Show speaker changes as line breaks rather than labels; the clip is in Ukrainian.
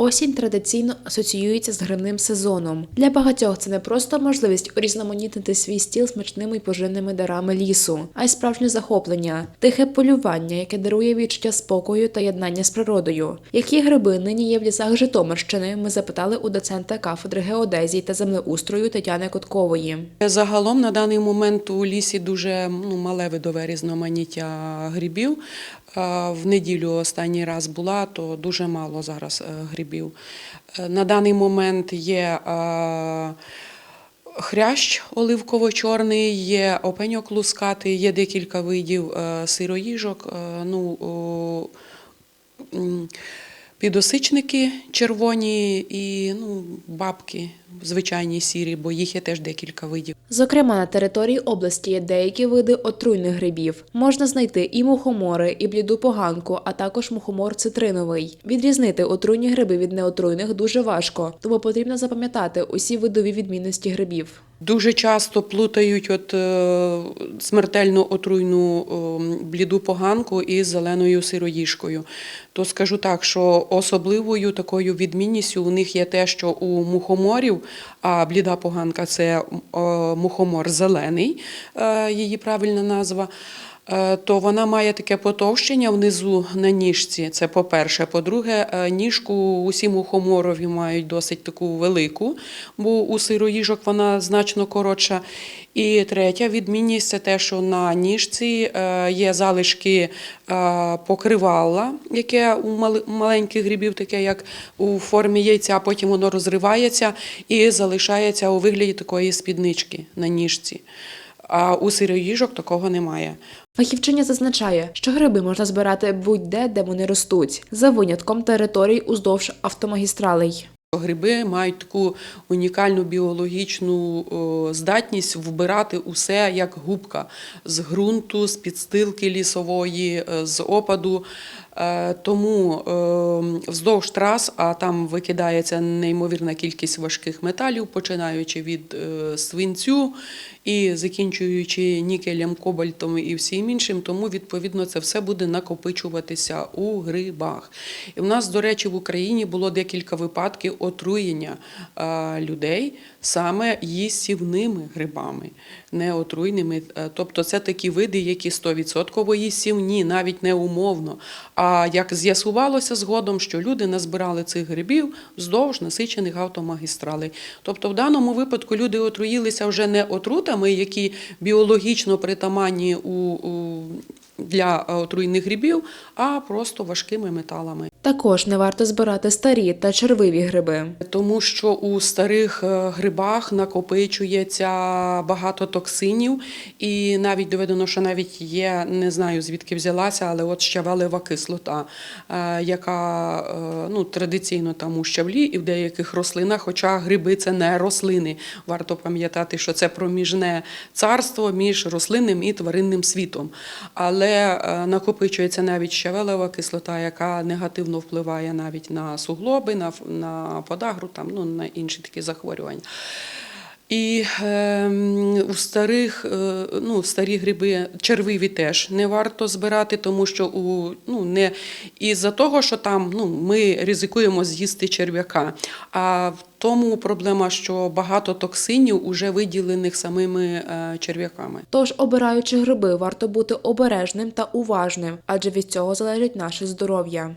Осінь традиційно асоціюється з грибним сезоном. Для багатьох це не просто можливість урізноманітнити свій стіл смачними й поживними дарами лісу, а й справжнє захоплення, тихе полювання, яке дарує відчуття спокою та єднання з природою. Які гриби нині є в лісах Житомирщини? Ми запитали у доцента кафедри геодезії та землеустрою Тетяни Коткової.
Загалом на даний момент у лісі дуже ну, мале видове різноманіття грибів. В неділю останній раз була, то дуже мало зараз е, грибів. Е, На даний момент є е, хрящ оливково-чорний, є опеньок лускатий, є декілька видів сироїжок. Ну, Підосичники червоні і ну, бабки звичайні сірі, бо їх є теж декілька видів.
Зокрема, на території області є деякі види отруйних грибів. Можна знайти і мухомори, і бліду поганку, а також мухомор цитриновий. Відрізнити отруйні гриби від неотруйних дуже важко, тому потрібно запам'ятати усі видові відмінності грибів.
Дуже часто плутають от, е, смертельно отруйну е, бліду поганку із зеленою сироїшкою. То скажу так, що особливою такою відмінністю у них є те, що у мухоморів, а бліда поганка це е, мухомор зелений, її правильна назва. Е, То вона має таке потовщення внизу на ніжці. Це по-перше. По-друге, е, ніжку усі мухоморові мають досить таку велику, бо у сироїжок вона значно коротша. І третя відмінність це те, що на ніжці е, є залишки покривала, яке у маленьких грибів, таке як у формі яйця, потім воно розривається і залишається у вигляді такої спіднички на ніжці. А у сироїжок такого немає.
Фахівчиня зазначає, що гриби можна збирати будь-де, де вони ростуть, за винятком територій уздовж автомагістралей.
Гриби мають таку унікальну біологічну здатність вбирати усе як губка з ґрунту, з підстилки лісової, е, з опаду. Е, Тому е, вздовж трас, а там викидається неймовірна кількість важких металів, починаючи від свинцю і закінчуючи нікелем, кобальтом і всім іншим. Тому відповідно це все буде накопичуватися у грибах. І в нас, до речі, в Україні було декілька випадків отруєння людей саме їстівними грибами, не отруйними. Е, Тобто це такі види, які 100% їстівні, навіть не умовно. А як з'ясувалося згодом, що люди назбирали цих грибів вздовж насичених автомагістралей. Тобто, в даному випадку люди отруїлися вже не отрутами, які біологічно притаманні у для отруйних грибів, а просто важкими металами.
Також не варто збирати старі та червиві гриби.
Тому що у старих е, грибах накопичується багато токсинів, і навіть доведено, що навіть є, не знаю звідки взялася, але от щавелева кислота, е, яка е, ну, традиційно там у щавлі і в деяких рослинах, хоча гриби це не рослини. Варто пам'ятати, що це проміжне царство між рослинним і тваринним світом. Але е, накопичується навіть щавелева кислота, яка негативно впливає навіть на суглоби, на, на подагру, там, ну, на інші такі захворювання. І е, у старих, е, ну, старі гриби червиві теж не варто збирати, тому що у, ну, не із-за того, що там ну, ми ризикуємо з'їсти черв'яка. А в тому проблема, що багато токсинів уже виділених самими е, черв'яками.
Тож, обираючи гриби, варто бути обережним та уважним, адже від цього залежить наше здоров'я.